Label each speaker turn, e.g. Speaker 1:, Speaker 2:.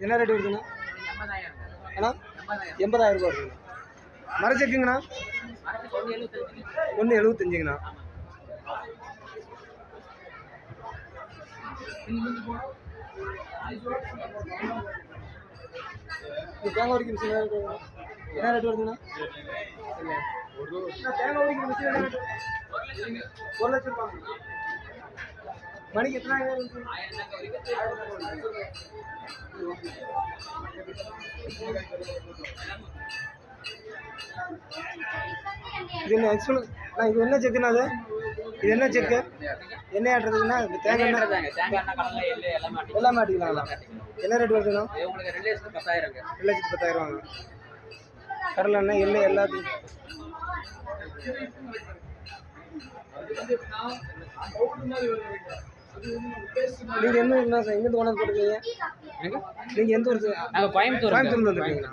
Speaker 1: என்ன ரேட் வருதுண்ணா
Speaker 2: எண்பதாயிரம்
Speaker 1: அண்ணா
Speaker 2: எண்பதாயிரம்.
Speaker 1: எண்பதாயிரம் ரூபா வருதுண்ணா மரச்செக்குங்கண்ணா?
Speaker 2: ஒன்று எழுபத்தஞ்சு
Speaker 1: ஒன்று எழுபத்தஞ்சுங்கண்ணா தேங்காய் உரிக்கிற மிஷின் என்ன ரேட் வருதுண்ணா? என்ன ரேட் வருதுண்ணா அண்ணா, தேங்காய் உரிக்கிற மிஷின் என்ன ரேட் ஒரு லட்சம் ரூபாங்க மணிக்கு எத்தனை? இது என்ன நான் இது என்ன செக்குண்ணா அது? இது என்ன செக்கு என்ன இந்த தேங்காய் எண்ணெய்?
Speaker 2: எல்லாமே
Speaker 1: ஆட்டிக்கலாங்களா என்ன ரேட் வருதுண்ணா
Speaker 2: ரெண்டு லட்சத்து பத்தாயிரங்க
Speaker 1: ரெண்டு லட்சத்து பத்தாயிரம் கடலை எண்ணெய் எல்லாத்தையும். நீங்கள் எந்த ஊர்ண்ணா சார் எங்கேருந்து கொண்டாந்து போட்டுருக்கீங்க? நீங்கள் எந்த ஊர் சார்
Speaker 2: நாங்கள் கோயம்புத்தூர்
Speaker 1: கோயம்புத்தூர்ல வந்துருக்கீங்களா